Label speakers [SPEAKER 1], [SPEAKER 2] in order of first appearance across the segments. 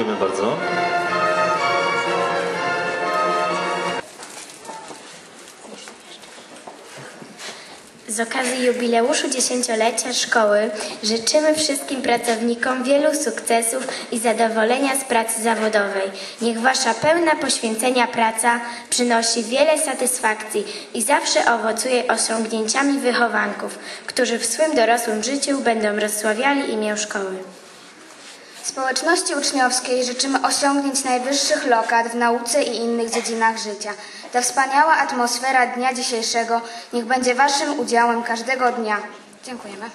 [SPEAKER 1] bardzo.
[SPEAKER 2] Z okazji jubileuszu dziesięciolecia szkoły życzymy wszystkim pracownikom wielu sukcesów i zadowolenia z pracy zawodowej. Niech Wasza pełna poświęcenia praca przynosi wiele satysfakcji i zawsze owocuje osiągnięciami wychowanków, którzy w swym dorosłym życiu będą rozsławiali imię szkoły.
[SPEAKER 3] Społeczności uczniowskiej życzymy osiągnięć najwyższych lokat w nauce i innych dziedzinach życia. Ta wspaniała atmosfera dnia dzisiejszego niech będzie Waszym udziałem każdego dnia. Dziękujemy.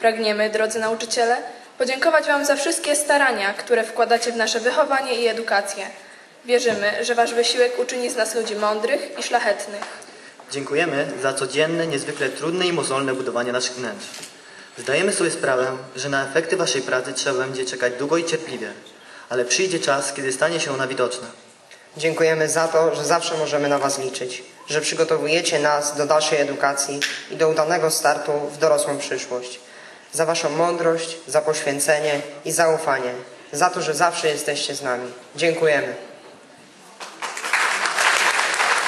[SPEAKER 4] Pragniemy, drodzy nauczyciele, podziękować Wam za wszystkie starania, które wkładacie w nasze wychowanie i edukację. Wierzymy, że Wasz wysiłek uczyni z nas ludzi mądrych i szlachetnych.
[SPEAKER 5] Dziękujemy za codzienne, niezwykle trudne i mozolne budowanie naszych wnętrz. Zdajemy sobie sprawę, że na efekty Waszej pracy trzeba będzie czekać długo i cierpliwie, ale przyjdzie czas, kiedy stanie się ona widoczna.
[SPEAKER 6] Dziękujemy za to, że zawsze możemy na Was liczyć, że przygotowujecie nas do dalszej edukacji i do udanego startu w dorosłą przyszłość. Za Waszą mądrość, za poświęcenie i zaufanie, za to, że zawsze jesteście z nami. Dziękujemy.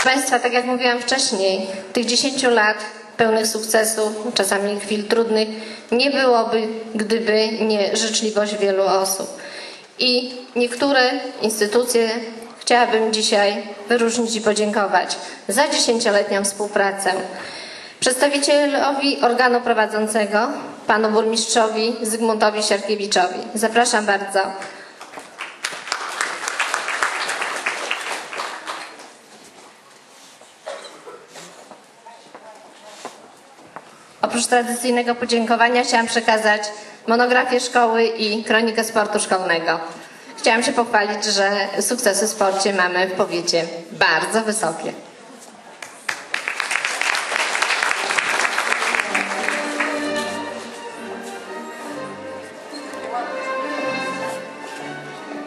[SPEAKER 7] Państwa, tak jak mówiłam wcześniej, tych 10 lat pełnych sukcesu, czasami chwil trudnych, nie byłoby, gdyby nie życzliwość wielu osób. I niektóre instytucje chciałabym dzisiaj wyróżnić i podziękować za dziesięcioletnią współpracę. Przedstawicielowi organu prowadzącego, panu burmistrzowi Zygmuntowi Siarkiewiczowi. Zapraszam bardzo. Oprócz tradycyjnego podziękowania chciałam przekazać monografię szkoły i kronikę sportu szkolnego. Chciałam się pochwalić, że sukcesy w sporcie mamy w powiecie bardzo wysokie.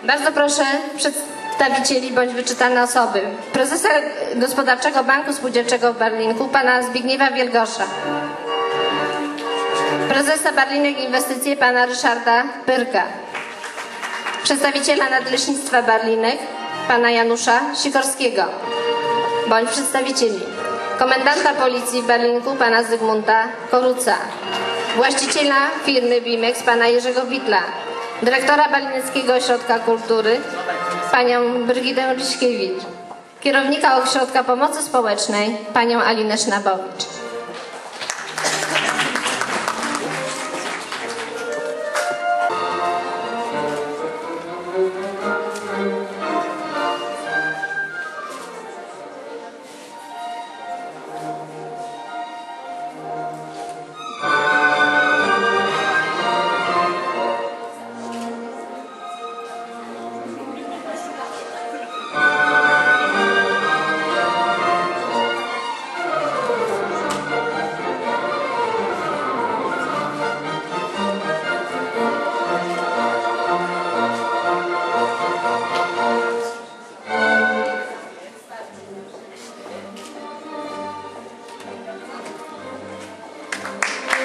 [SPEAKER 7] Bardzo proszę przedstawicieli bądź wyczytane osoby. Prezesa Gospodarczego Banku Spółdzielczego w Berlinku, pana Zbigniewa Wielgosza. Prezesa Barlinek Inwestycje, pana Ryszarda Pyrka. Przedstawiciela Nadleśnictwa Barlinek, pana Janusza Sikorskiego. Bądź przedstawicieli. Komendanta Policji w Berlinku, pana Zygmunta Koruca. Właściciela firmy Bimex, pana Jerzego Witla dyrektora Berlińskiego Ośrodka Kultury, panią Brygidę Ryśkiewicz, kierownika Ośrodka Pomocy Społecznej, panią Alinę Sznabowicz.